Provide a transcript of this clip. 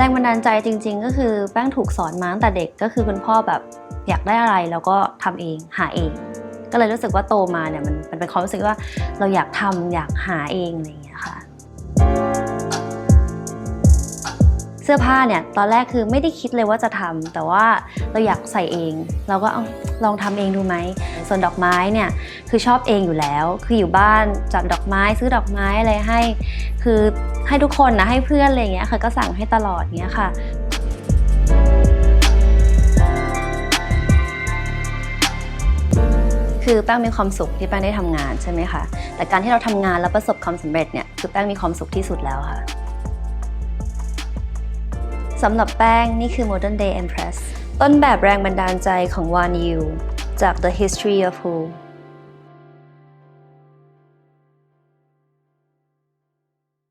แรงบันดาลใจจริง ๆ ก็คือแป้งถูกสอนมาตั้งแต่เด็กก็คือคุณพ่อแบบอยากได้อะไรแล้วก็ทำเองหาเอง ก็เลยรู้สึกว่าโตมาเนี่ยมันมันเป็นความรู้สึกว่าเราอยากทำอยากหาเองอะไรอย่างเงี้ยค่ะ สื้อผ้าเนี่ยตอนแรกคือไม่ได้คิดเลยว่าจะทำแต่ว่าเราอยากใส่เอง เราก็ลองทำเองดูไหมส่วนดอกไม้เนี่ยคือชอบเองอยู่แล้ว คืออยู่บ้านจัดดอกไม้ซื้อดอกไม้อะไรให้ คือให้ทุกคนนะให้เพื่อนอะไรเงี้ยค่ะก็สั่งให้ตลอดเงี้ยค่ะคือแป้งมีความสุขที่แป้งได้ทำงานใช่ไหมคะ แต่การที่เราทำงานแล้วประสบความสำเร็จเนี่ยคือแป้งมีความสุขที่สุดแล้วค่ะ สำหรับแป้งนี่คือ Modern Day Empress ต้นแบบแรงบันดาลใจของวานยูจาก The History of Who